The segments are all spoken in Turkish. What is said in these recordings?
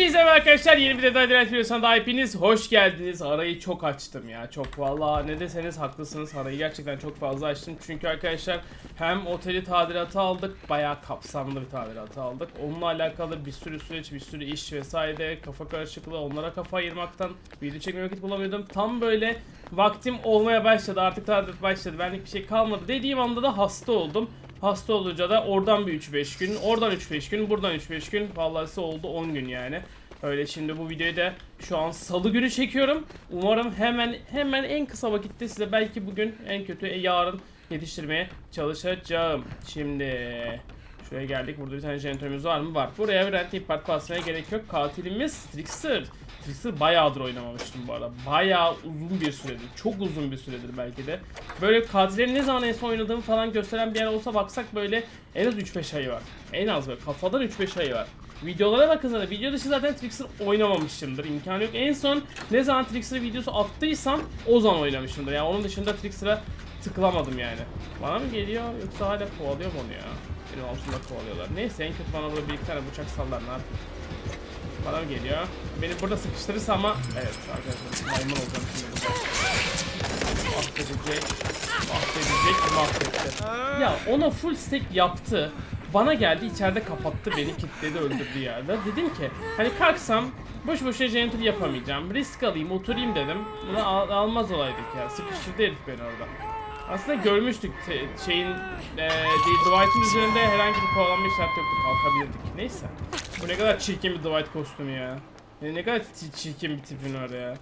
Hepinize merhaba arkadaşlar yeni bir detay Direkt Videosu'na da hepiniz hoş geldiniz. Arayı çok açtım ya çok valla ne deseniz haklısınız arayı gerçekten çok fazla açtım. Çünkü arkadaşlar hem oteli tadilatı aldık bayağı kapsamlı bir tadilatı aldık. Onunla alakalı bir sürü süreç bir sürü iş vesaire kafa karışıklığı onlara kafa ayırmaktan video çekmeye vakit bulamıyordum. Tam böyle vaktim olmaya başladı artık tadilat başladı benlik bir şey kalmadı dediğim anda da hasta oldum. Hasta olunca da oradan bir 3-5 gün, oradan 3-5 gün, buradan 3-5 gün. Vallahi oldu 10 gün yani. Öyle şimdi bu videoyu da şu an salı günü çekiyorum. Umarım hemen hemen en kısa vakitte size belki bugün en kötü e, yarın yetiştirmeye çalışacağım. Şimdi şuraya geldik. Burada bir tane jeneratörümüz var mı? Var. Buraya bir rent part basmaya gerek yok. Katilimiz Trickster. Trickster bayağıdır oynamamıştım bu arada. Bayağı uzun bir süredir. Çok uzun bir süredir belki de. Böyle katillerin ne zaman en son oynadığımı falan gösteren bir yer olsa baksak böyle en az 3-5 ayı var. En az böyle kafadan 3-5 ayı var. Videolara bakın zaten. Video dışı zaten Trickster oynamamışımdır. İmkanı yok. En son ne zaman Trickster videosu attıysam o zaman oynamışımdır. Yani onun dışında Trickster'a tıklamadım yani. Bana mı geliyor yoksa hala kovalıyor mu onu ya? Benim altımda kovalıyorlar. Neyse en kötü bana burada bir iki tane bıçak sallar ne yapayım. Bana geliyor? Beni burada sıkıştırırsa ama... Evet arkadaşlar maymun olacağım şimdi burada. Mahvedecek. Mahvedecek mahvetti. Ya ona full stack yaptı. Bana geldi içeride kapattı beni kilitledi öldürdü. Da dedim ki hani kalksam boş boşuna janitor yapamayacağım. Risk alayım oturayım dedim. Bunu al- almaz olaydık ya. Sıkıştırdı herif beni orada. Aslında görmüştük te- şeyin e, Dwight'ın üzerinde herhangi bir kovalanma işareti yoktu kalkabilirdik. Neyse. Bu ne kadar çirkin bir Dwight kostümü ya. Ne, ne kadar çi- çirkin bir tipin var ya.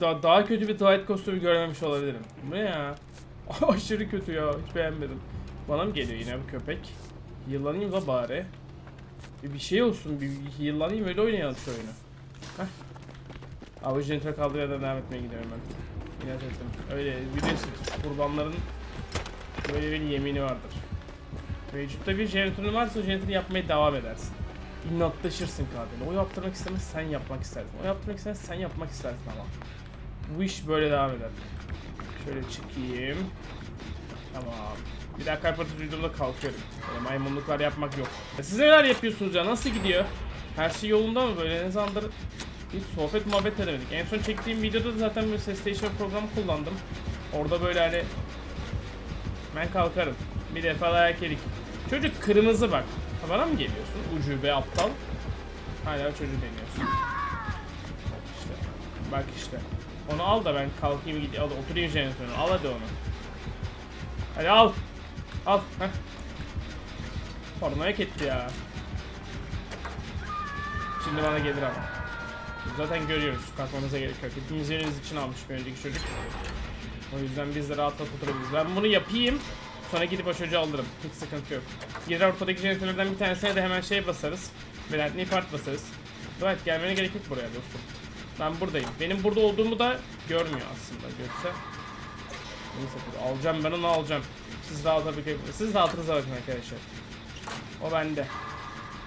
Da- daha kötü bir Dwight kostümü görmemiş olabilirim. Bu ne ya? Aşırı kötü ya. Hiç beğenmedim. Bana mı geliyor yine bu köpek? Yıllanayım da bari. Bir, bir şey olsun. Bir, bir yıllanayım öyle oynayalım şu oyunu. Heh. Abi jeneratör kaldığı yerden devam etmeye gidiyorum ben. Ettim. Öyle biliyorsunuz kurbanların böyle bir yemini vardır. Mevcutta bir jeneratörün varsa jeneratörü yapmaya devam edersin. İnatlaşırsın katili. O yaptırmak istemez sen yapmak istersin. O yaptırmak istemez sen yapmak istersin ama. Bu iş böyle devam eder. Şöyle çıkayım. Tamam. Bir daha kalp atıcı kalkıyorum. Böyle maymunluklar yapmak yok. E Siz neler yapıyorsunuz ya? Nasıl gidiyor? Her şey yolunda mı böyle? Ne zamandır hiç sohbet muhabbet edemedik. En son çektiğim videoda da zaten bir ses değiştirme programı kullandım. Orada böyle hani ben kalkarım. Bir defa dayak yedik. Çocuk kırmızı bak. Bana mı geliyorsun? Ucube aptal. Hala çocuğu deniyorsun. İşte. Bak işte. Onu al da ben kalkayım gideyim. Al oturayım jeneratörüne. Al hadi onu. Hadi al. Al. Heh. Pornoya gitti ya. Şimdi bana gelir ama. Zaten görüyoruz. Kalkmamıza gerek yok. Hepimiz yerimiz için almış bir önceki çocuk. O yüzden biz de rahat rahat oturabiliriz. Ben bunu yapayım. Sonra gidip o çocuğu alırım. Hiç sıkıntı yok. Gider ortadaki jeneratörlerden bir tanesine de hemen şey basarız. Velentli part basarız. Evet gelmene gerek yok buraya dostum. Ben buradayım. Benim burada olduğumu da görmüyor aslında. Görse. Neyse. Alacağım ben onu alacağım. Siz rahat Siz rahatınıza bakın arkadaşlar. O bende.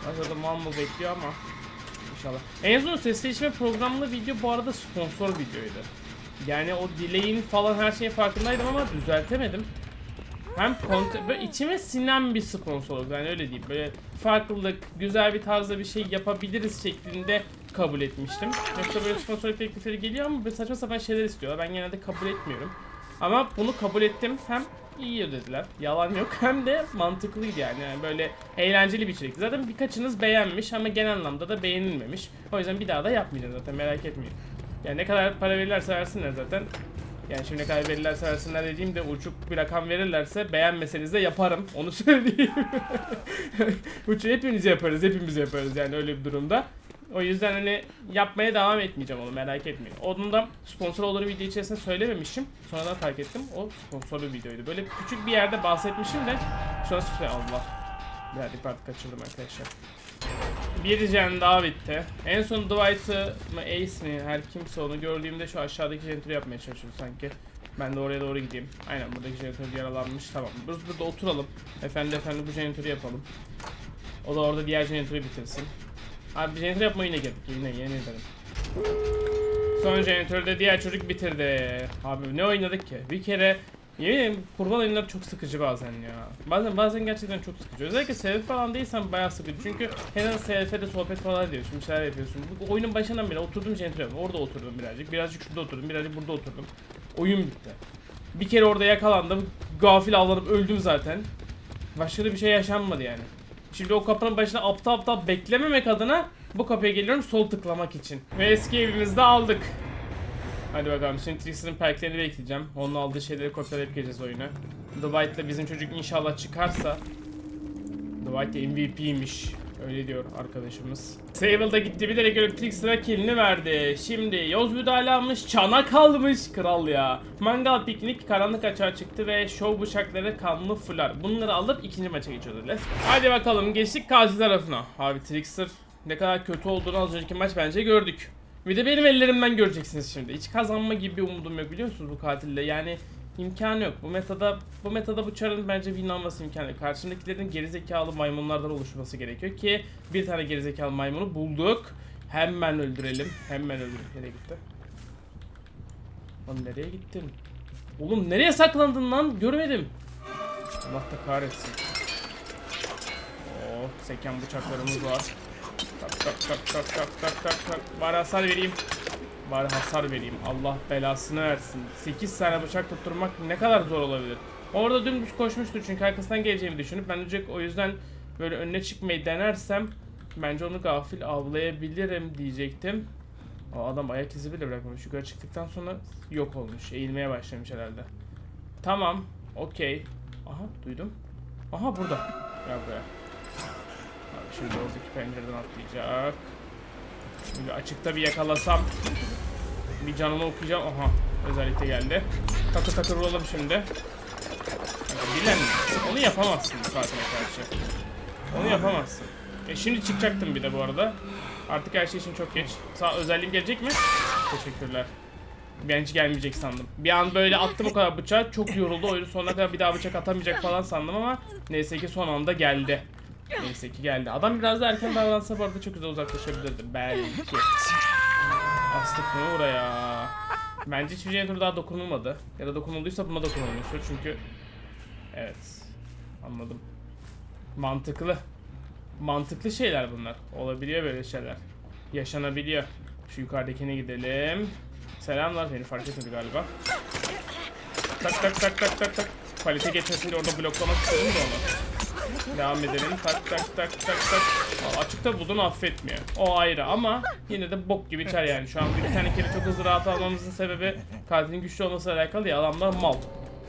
Aşağıda Mammal bekliyor ama. İnşallah. En son ses değiştirme programlı video bu arada sponsor videoydu. Yani o delay'in falan her şeyin farkındaydım ama düzeltemedim. Hem kont- böyle içime sinen bir sponsorluk yani öyle diyeyim. Böyle farklılık, güzel bir tarzda bir şey yapabiliriz şeklinde kabul etmiştim. Yoksa böyle sponsorluk teklifleri geliyor ama böyle saçma sapan şeyler istiyorlar. Ben genelde kabul etmiyorum. Ama bunu kabul ettim. Hem iyi dediler. Yalan yok. Hem de mantıklıydı yani. yani böyle eğlenceli bir içerikti. Zaten birkaçınız beğenmiş ama genel anlamda da beğenilmemiş. O yüzden bir daha da yapmayacağım zaten merak etmeyin. Yani ne kadar para verirlerse versinler zaten. Yani şimdi ne kadar verirlerse versinler dediğimde uçuk bir rakam verirlerse beğenmeseniz de yaparım. Onu söyleyeyim. Uçu hepimiz yaparız. Hepimiz yaparız yani öyle bir durumda. O yüzden hani yapmaya devam etmeyeceğim onu merak etmeyin. Onun da sponsor olduğunu video içerisinde söylememişim. Sonradan fark ettim. O sponsorlu videoydu. Böyle küçük bir yerde bahsetmişim de sonra şey Allah. Bir part kaçırdım arkadaşlar. Bir gen daha bitti. En son Dwight'ı mı Ace mi her kimse onu gördüğümde şu aşağıdaki jeneratörü yapmaya çalışıyor sanki. Ben de oraya doğru gideyim. Aynen buradaki jeneratör yaralanmış. Tamam. Biz burada oturalım. Efendi efendi bu jeneratörü yapalım. O da orada diğer jeneratörü bitirsin. Abi jeneratör yapma yine geldik. Yine yeni ederim. Son jeneratörde diğer çocuk bitirdi. Abi ne oynadık ki? Bir kere Yemin ederim kurban oyunları çok sıkıcı bazen ya. Bazen bazen gerçekten çok sıkıcı. Özellikle SLF falan değilsen bayağı sıkıcı. Çünkü her an SLF'de sohbet falan ediyorsun, bir şeyler yapıyorsun. Bu oyunun başından beri oturdum jeneratöre. Orada oturdum birazcık. Birazcık şurada oturdum, birazcık burada oturdum. Oyun bitti. Bir kere orada yakalandım. Gafil avlanıp öldüm zaten. Başka da bir şey yaşanmadı yani. Şimdi o kapının başına aptal aptal beklememek adına bu kapıya geliyorum sol tıklamak için. Ve eski evimizde aldık. Hadi bakalım şimdi Tristan'ın perklerini bekleyeceğim. Onun aldığı şeyleri kopyalayıp gireceğiz oyuna. Dwight'la bizim çocuk inşallah çıkarsa Dwight de MVP'ymiş. Öyle diyor arkadaşımız. Sable'da gitti bilerek görüp Trickster'a killini verdi. Şimdi Yoz müdahale almış, çana kalmış kral ya. Mangal piknik, karanlık açığa çıktı ve şov bıçakları kanlı fular. Bunları alıp ikinci maça geçiyoruz. Let's. Hadi bakalım geçtik katil tarafına. Abi Trickster ne kadar kötü olduğunu az önceki maç bence gördük. Bir de benim ellerimden göreceksiniz şimdi. Hiç kazanma gibi bir umudum yok biliyor musunuz bu katille? Yani imkanı yok. Bu metada bu metada bu çarın bence win alması imkanı yok. Karşımdakilerin gerizekalı maymunlardan oluşması gerekiyor ki bir tane gerizekalı maymunu bulduk. Hemen öldürelim. Hemen öldürelim. Nereye gitti? Lan nereye gittin? Oğlum nereye saklandın lan? Görmedim. Allah da kahretsin. Oo, seken bıçaklarımız var. Tak tak tak tak tak tak tak tak. Bari hasar vereyim. Bari hasar vereyim. Allah belasını versin. 8 tane bıçak tutturmak ne kadar zor olabilir. Orada dümdüz koşmuştur çünkü arkasından geleceğimi düşünüp ben önce o yüzden böyle önüne çıkmayı denersem bence onu gafil avlayabilirim diyecektim. O adam ayak izi bile bırakmamış. Yukarı çıktıktan sonra yok olmuş. Eğilmeye başlamış herhalde. Tamam. Okey. Aha duydum. Aha burada. Gel buraya. Abi şimdi oradaki pencereden atlayacak. Şimdi açıkta bir yakalasam bir canını okuyacağım. Aha özellikle geldi. Takır takır vuralım şimdi. Yani bilen onu yapamazsın bu katile karşı. Onu yapamazsın. E şimdi çıkacaktım bir de bu arada. Artık her şey için çok geç. Sağ özelliğim gelecek mi? Teşekkürler. Ben hiç gelmeyecek sandım. Bir an böyle attım o kadar bıçağı. Çok yoruldu. Oyunun sonuna kadar bir daha bıçak atamayacak falan sandım ama neyse ki son anda geldi. Neyse ki geldi. Adam biraz da erken davransa bu arada çok güzel uzaklaşabilirdi. Belki. Astık mı oraya? Bence hiçbir jeneratör daha dokunulmadı. Ya da dokunulduysa buna dokunulmuştur çünkü... Evet. Anladım. Mantıklı. Mantıklı şeyler bunlar. Olabiliyor böyle şeyler. Yaşanabiliyor. Şu yukarıdakine gidelim. Selamlar. Beni fark etmedi galiba. Tak tak tak tak tak tak. Palete geçmesin diye orada bloklamak istedim de onu. Devam edelim. Tak tak tak tak tak. Açıkta buldun affetmiyor. O ayrı ama yine de bok gibi çar yani. Şu an bir tane kere çok hızlı rahat almamızın sebebi katilin güçlü olmasıyla alakalı ya. Adamlar mal.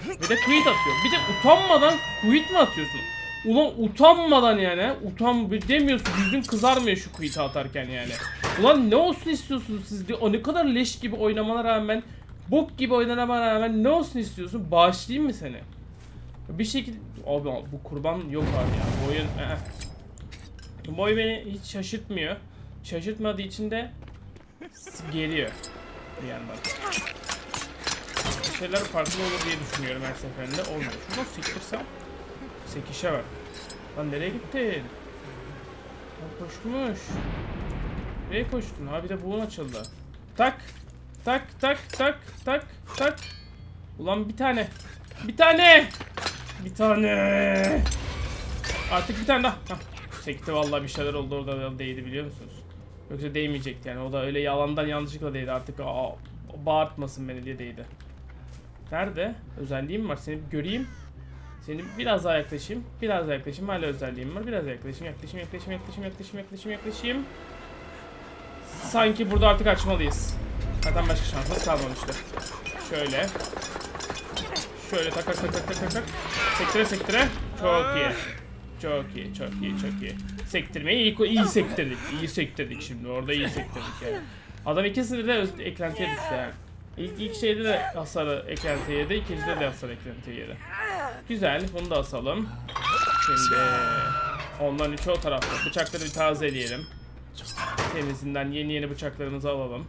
Bir de quit atıyor. Bir de utanmadan quit mi atıyorsun? Ulan utanmadan yani. Utan demiyorsun. Yüzün kızarmıyor şu quit'i atarken yani. Ulan ne olsun istiyorsunuz siz? de? O ne kadar leş gibi oynamana rağmen bok gibi oynamana rağmen ne olsun istiyorsun? Bağışlayayım mı seni? Bir şekilde abi bu kurban yok abi ya. Bu oyun eh. Bu oyun beni hiç şaşırtmıyor. Şaşırtmadığı için de geliyor bir yandan. Bir şeyler farklı olur diye düşünüyorum her seferinde. Olmuyor. Şuradan sektirsem sekişe var. Lan nereye gittin? Lan koşmuş. Nereye koştun? Ha bir de buğun açıldı. Tak. Tak tak tak tak tak. Ulan bir tane. Bir tane. Bir tane. Artık bir tane daha. Hah. Sekti vallahi bir şeyler oldu orada da değdi biliyor musunuz? Yoksa değmeyecekti yani. O da öyle yalandan yanlışlıkla değdi. Artık aa, bağırtmasın beni diye değdi. Nerede? Özelliğim var. Seni bir göreyim. Seni biraz daha yaklaşayım. Biraz daha yaklaşayım. Hala özelliğim var. Biraz daha yaklaşayım. Yaklaşayım, yaklaşayım, yaklaşayım, yaklaşayım, yaklaşayım, yaklaşayım. Sanki burada artık açmalıyız. Zaten başka şansımız kalmamıştı. Şöyle. Şöyle tak tak tak tak tak tak. Sektire sektire. Çok iyi. Çok iyi, çok iyi, çok iyi. Sektirmeyi iyi, iyi sektirdik. İyi sektirdik şimdi. Orada iyi sektirdik yani. Adam ikisinde de öz- eklentiye düştü yani. İlk, ilk şeyde de hasarı eklentiye yedi. ikincide de hasar eklentiye yedi. Güzel. Bunu da asalım. Şimdi onların üçü o tarafta. Bıçakları bir tazeleyelim. Temizinden yeni yeni bıçaklarımızı alalım.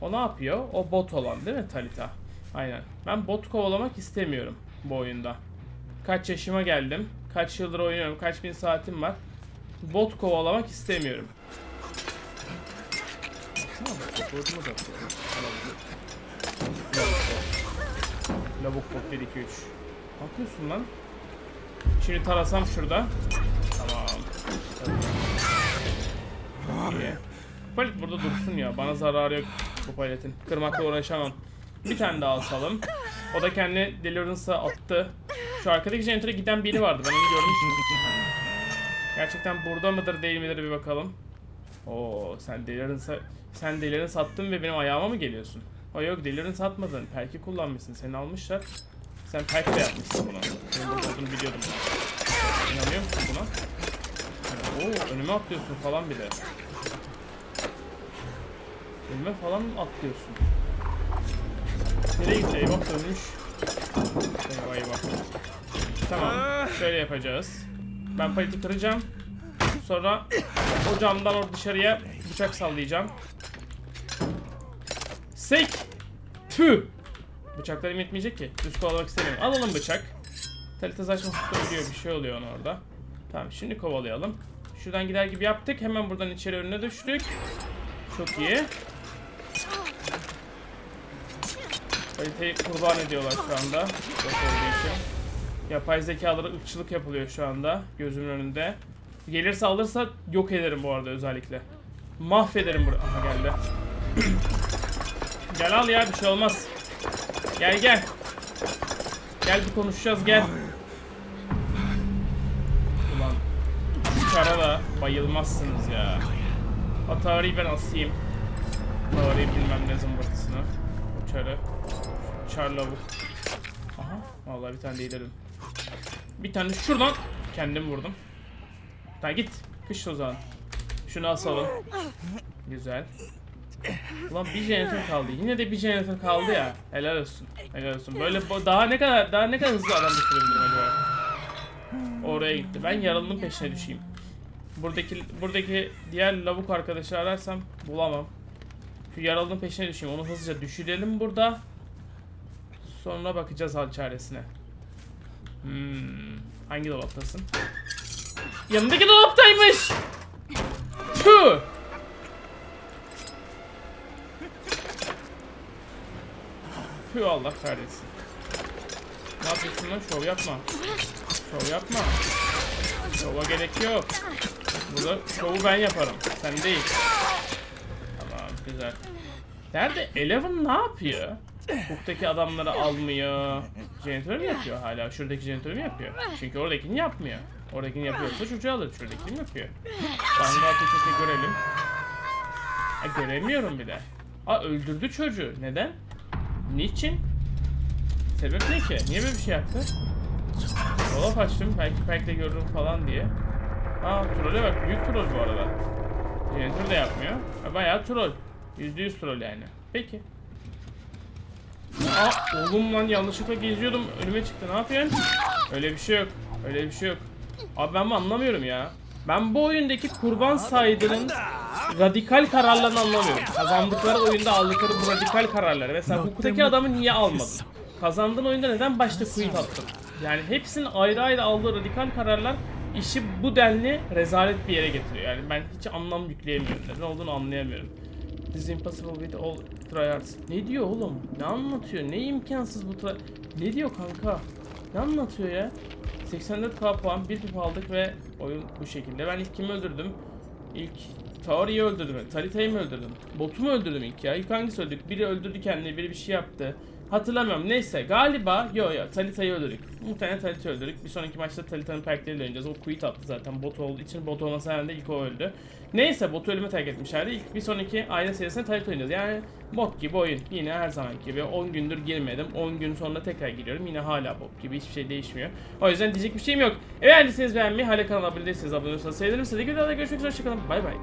O ne yapıyor? O bot olan değil mi Talita? Aynen. Ben bot kovalamak istemiyorum bu oyunda. Kaç yaşıma geldim. Kaç yıldır oynuyorum. Kaç bin saatim var. Bot kovalamak istemiyorum. Lavuk bot 1 2 3. Ne yapıyorsun lan? Şimdi tarasam şurada. Tamam. İyi. Palet burada dursun ya. Bana zararı yok bu paletin. Kırmakla uğraşamam. Bir tane daha asalım. O da kendi Deliverance'a attı. Şu arkadaki jeneratöre giden biri vardı. Ben onu görmüştüm. Gerçekten burada mıdır değil midir bir bakalım. Oo sen Deliverance'a sen Deliverance attın ve benim ayağıma mı geliyorsun? O yok Deliverance atmadın. Perk'i kullanmışsın. Seni almışlar. Sen Perk de yapmışsın buna. Senin burada olduğunu biliyordum. İnanıyor musun buna? Oo önüme atlıyorsun falan bir de. Önüme falan atlıyorsun? Nereye gitti? Eyvah dönmüş. Eyvah eyvah. Tamam. Şöyle yapacağız. Ben paleti kıracağım. Sonra o camdan or dışarıya bıçak sallayacağım. Sek! Tüh! Bıçaklarım yetmeyecek ki. Düz kovalamak istemiyorum. Alalım bıçak. Talita saçma tutabiliyor. Bir şey oluyor ona orada. Tamam şimdi kovalayalım. Şuradan gider gibi yaptık. Hemen buradan içeri önüne düştük. Çok iyi. Kaliteyi kurban ediyorlar şu anda. Yok olduğu için. Yapay zekalara ırkçılık yapılıyor şu anda gözümün önünde. Gelirse alırsa yok ederim bu arada özellikle. Mahvederim burayı. Aha geldi. gel al ya bir şey olmaz. Gel gel. Gel bir konuşacağız gel. Ulan uçara da bayılmazsınız ya. Atari'yi ben asayım. Atari bilmem ne zımbırtısını. Uçarı. Uçar lavuk. Aha vallahi bir tane değdirdim. Bir tane şuradan kendim vurdum. Tamam git. Kış o zaman. Şunu asalım. Güzel. Ulan bir jeneratör kaldı. Yine de bir jeneratör kaldı ya. Helal olsun. Helal olsun. Böyle daha ne kadar daha ne kadar hızlı adam düşürebilirim acaba? Oraya gitti. Ben yaralının peşine düşeyim. Buradaki buradaki diğer lavuk arkadaşı ararsam bulamam. Şu yaralının peşine düşeyim. Onu hızlıca düşürelim burada. Sonra bakacağız hal çaresine. Hmm. Hangi dolaptasın? Yanındaki dolaptaymış. Tüh. Tüh Allah kahretsin. Ne yapıyorsun lan? Şov yapma. Şov yapma. Şova gerek yok. Burada şovu ben yaparım. Sen değil. Tamam güzel. Nerede? Eleven ne yapıyor? Hook'taki adamları almıyor. Jeneratör mü yapıyor hala? Şuradaki jeneratörü mü yapıyor? Çünkü oradakini yapmıyor. Oradakini yapıyorsa çocuğu alır. Şuradakini yapıyor? Vanguard ötesi görelim. Ha, göremiyorum bir de. Aa öldürdü çocuğu. Neden? Niçin? Sebep ne ki? Niye böyle bir şey yaptı? Dolap açtım. Belki belki de görürüm falan diye. Aa trolle bak. Büyük troll bu arada. Jeneratör de yapmıyor. Ha, bayağı troll. %100 troll yani. Peki. Aa oğlum lan yanlışlıkla geziyordum önüme çıktı ne yapıyorsun? Öyle bir şey yok. Öyle bir şey yok. Abi ben anlamıyorum ya. Ben bu oyundaki kurban saydığının radikal kararlarını anlamıyorum. Kazandıkları oyunda aldıkları bu radikal kararları. Mesela hukuktaki adamı niye almadın? Kazandığın oyunda neden başta quit attın? Yani hepsinin ayrı ayrı aldığı radikal kararlar işi bu denli rezalet bir yere getiriyor. Yani ben hiç anlam yükleyemiyorum. Neden olduğunu anlayamıyorum. İs impossible with all tryhards. Ne diyor oğlum? Ne anlatıyor? Ne imkansız bu try... Ne diyor kanka? Ne anlatıyor ya? 84k puan, bir pip aldık ve oyun bu şekilde. Ben ilk kimi öldürdüm? İlk Tauri'yi öldürdüm. Talita'yı mı öldürdüm? Bot'u mu öldürdüm ilk ya? İlk hangisi öldürdük? Biri öldürdü kendini, biri bir şey yaptı. Hatırlamıyorum. Neyse galiba yo yo Talita'yı öldürdük. Muhtemelen Talita'yı öldürdük. Bir sonraki maçta Talita'nın perkleriyle oynayacağız. O quit attı zaten bot olduğu için. Bot olmasa herhalde ilk o öldü. Neyse botu ölüme terk etmişlerdi. İlk bir sonraki aynı serisine Talita oynayacağız. Yani bok gibi oyun. Yine her zaman gibi. 10 gündür girmedim. 10 gün sonra tekrar giriyorum. Yine hala bok gibi. Hiçbir şey değişmiyor. O yüzden diyecek bir şeyim yok. Eğer beğendiyseniz beğenmeyi, hala kanala abone değilseniz abone olursanız sevinirim. Size de videoda görüşmek üzere. Hoşçakalın. Bay bay.